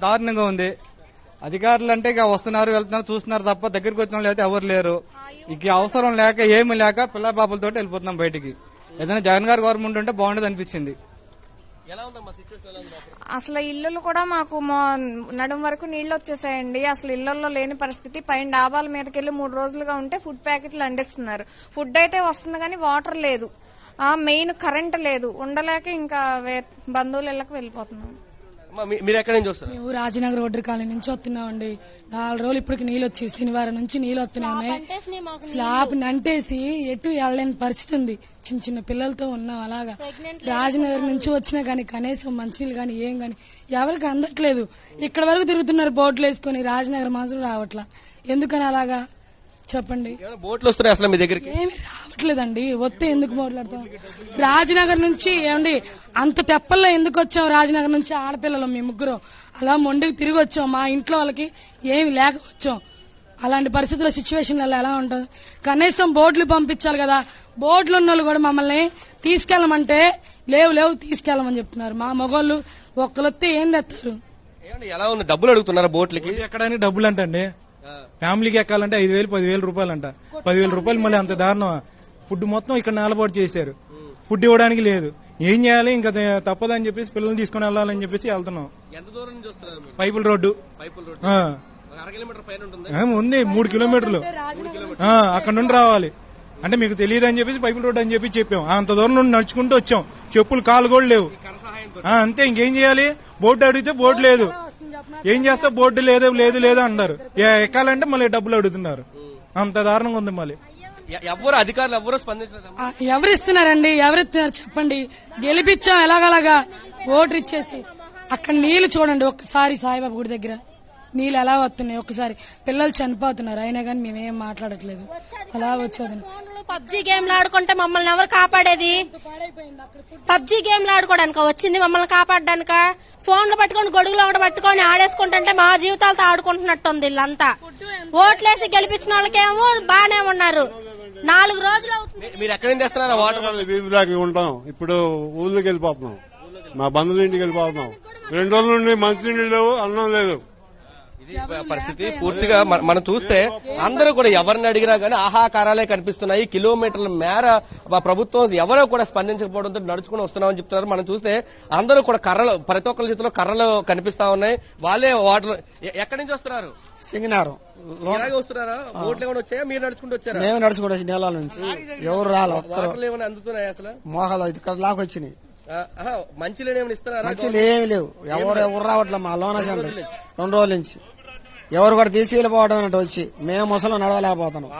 దారుణంగా ఉంది. అధికారులు అంటే ఇక వస్తున్నారు వెళ్తున్నారు చూస్తున్నారు తప్ప దగ్గరికి వచ్చిన వాళ్ళు అయితే ఎవరు లేరు. ఇక అవసరం లేక ఏమి లేక పిల్ల పాపలతో వెళ్ళిపోతున్నాం బయటికి. ఏదైనా జగన్ గారు గవర్నమెంట్ ఉంటే బాగుండేది అనిపించింది. అసలు ఇల్లులు కూడా మాకు మో- నడుం వరకు నీళ్ళు వచ్చేసాయండి. అసలు ఇళ్ళలో లేని పరిస్థితి. పైన డాబాల మీదకి వెళ్ళి మూడు రోజులుగా ఉంటే ఫుడ్ ప్యాకెట్లు అందిస్తున్నారు ఫుడ్ అయితే వస్తుంది కానీ వాటర్ లేదు. ఆ మెయిన్ కరెంట్ లేదు. ఉండలేక ఇంకా బంధువుల ఇళ్ళకి వెళ్ళిపోతున్నాం మీరు ఎక్కడి నుంచి వస్తున్నారు? మేము రాజనగర్ రోడ్డు కాలనీ నుంచి వస్తున్నామండి. నాలుగు రోజులు ఇప్పటికి నీళ్ళు వచ్చి శనివారం నుంచి నీళ్ళు వస్తున్నాయి. స్లాబ్ నంటేసి ఎటు వెళ్ళలేని పరిస్థితి ఉంది. చిన్న చిన్న పిల్లలతో ఉన్నాం అలాగా. రాజనగర్ నుంచి వచ్చినా గానీ కనీసం మంచిలు గాని ఏం గాని ఎవరికి అందట్లేదు. ఇక్కడ వరకు తిరుగుతున్నారు బోట్లు వేసుకొని రాజనగర్ మాత్రం రావట్లా. ఎందుకని అలాగా? చెప్పండి. బోట్లు వస్తున్నాయి అసలు మీ దగ్గరికి? ఏమి రావట్లేదండి వస్తే ఎందుకు మాట్లాడతాం రాజనగర్ నుంచి ఏమండి అంత తెప్పల్లో ఎందుకు వచ్చాం రాజనగర్ నుంచి ఆడపిల్లలు మీ ముగ్గురు? అలా మొండికి తిరిగి వచ్చాం మా ఇంట్లో వాళ్ళకి ఏమి లేక వచ్చాం అలాంటి పరిస్థితుల సిచ్యువేషన్లలో ఎలా ఉంటుంది? కనీసం బోట్లు పంపించాలి కదా. బోట్లు ఉన్న వాళ్ళు కూడా మమ్మల్ని తీసుకెళ్ళమంటే లేవు లేవు తీసుకెళ్ళమని చెప్తున్నారు. మా మగోళ్ళు ఒక్కలొస్తే ఏం తెస్తారు ఏమండి ఎలా ఉంది? డబ్బులు అడుగుతున్నారా బోట్లకి? ఎక్కడానికి డబ్బులు అంటండి ఫ్యామిలీకి ఎక్కాలంటే ఐదు వేలు పదివేలు రూపాయలు అంట పదివేల రూపాయలు మళ్ళీ అంత దారుణం. ఫుడ్ మొత్తం ఇక్కడ నేలపాటు చేశారు. ఫుడ్ ఇవ్వడానికి లేదు. ఏం చేయాలి? ఇంకా తప్పదని చెప్పేసి పిల్లల్ని తీసుకుని వెళ్ళాలని చెప్పేసి వెళ్తున్నాం. ఎంత దూరం నుంచి వస్తున్నారు మీరు? పైపుల రోడ్డు. పైపుల్ రోడ్ ఆ. ఒక అర కిలోమీటర్ పైన ఉంటుంది. ఏం ఉంది. మూడు కిలోమీటర్లు. ఆ, అక్కడ నుండి రావాలి. అంటే మీకు తెలియదు అని చెప్పేసి పైపుల రోడ్డు అని చెప్పి చెప్పాం. అంత దూరం నుండి నడుచుకుంటూ వచ్చాం. చెప్పులు కాలు కూడా లేవు. ఆ, అంతే. ఇంకేం చేయాలి? బోర్డు అడిగితే బోర్డు లేదు. ఏం చేస్తా బోర్డు లేదు లేదు లేదు అంటారు ఏ- ఎక్కాలంటే మళ్ళీ డబ్బులు అడుగుతున్నారు. అంత దారుణంగా ఉంది మళ్ళీ. ఎ- ఎవ్వరు అధికారులు ఎవ్వరూ స్పందించలేదమ్మా ఆ, ఎవరిస్తున్నారండి ఎవరిస్తున్నారు చెప్పండి. గెలిపించాం ఎలాగలాగా? ఓటర్ ఇచ్చేసి. అక్కడ నీళ్ళు చూడండి ఒక్కసారి సాయిబాబా గుడి దగ్గర. నీళ్ళు ఎలా వస్తున్నాయి? ఒక్కసారి. పిల్లలు చనిపోతున్నారు. అయినా కానీ మేమేం మాట్లాడట్లేదు. అలా వచ్చేది. పబ్జి గేమ్లు ఆడుకుంటే మమ్మల్ని ఎవరు కాపాడేది? పబ్జి గేమ్లు ఆడుకోవడానికి? వచ్చింది మమ్మల్ని కాపాడడానిక? ఫోన్లు పట్టుకొని గొడుగులు ఒకటి పట్టుకొని ఆడేసుకుంటుంటే మా జీవితాలతో ఆడుకుంటున్నట్టుంది వీళ్ళంతా ఓట్లేసి గెలిపించిన వాళ్ళకేమో బానే ఉన్నారు. నాలుగు రోజులు అవుతుంది. మీరు ఎక్కడి నుంచి తెస్తున్నారా వాటర్? వీధి దాకా ఉంటాం. ఇప్పుడు ఊళ్ళోకి వెళ్ళిపోతున్నాం. మా బంధువుల ఇంటికి వెళ్ళిపోతున్నాం. రెండు రోజుల నుండి మంచినీళ్ళు లేవు అన్నం లేదు. పరిస్థితి పూర్తిగా మన- మనం చూస్తే అందరూ కూడా ఎవరిని అడిగినా గానీ ఆహాకారాలే కనిపిస్తున్నాయి. కిలోమీటర్ల మేర ప్రభుత్వం ఎవరో కూడా స్పందించకపోవడంతో నడుచుకుని వస్తున్నామని చెప్తున్నారు. మనం చూస్తే అందరూ కూడా కర్రలు ప్రతి ఒక్కరి చేతిలో కర్రలు కనిపిస్తా ఉన్నాయి. వాళ్ళే వాటర్ ఎక్కడి నుంచి వస్తున్నారు? సింగనారం. వస్తున్నారా? ఏమైనా వచ్చాయా? మీరు నడుచుకుంటూ వచ్చారా? మేము నడుచుకుంటూ వచ్చి నెలల నుంచి. ఎవరు రాలే ఏమైనా అందుతున్నాయి అసలు? మోహాలు ఇక్కడ లాగా వచ్చినాయి. ఆ, ఆహా, మంచి ఏమైనా ఇస్తున్నారా? మంచిలు ఏమి లేవు. ఎవరు ఎవరు రావట్లే మా లోన రెండు రోజుల నుంచి. ఎవరు కూడా తీసుకెళ్ళిపోవడం అన్నట్టు వచ్చి మేము ముసలు నడవలేకపోతున్నాం.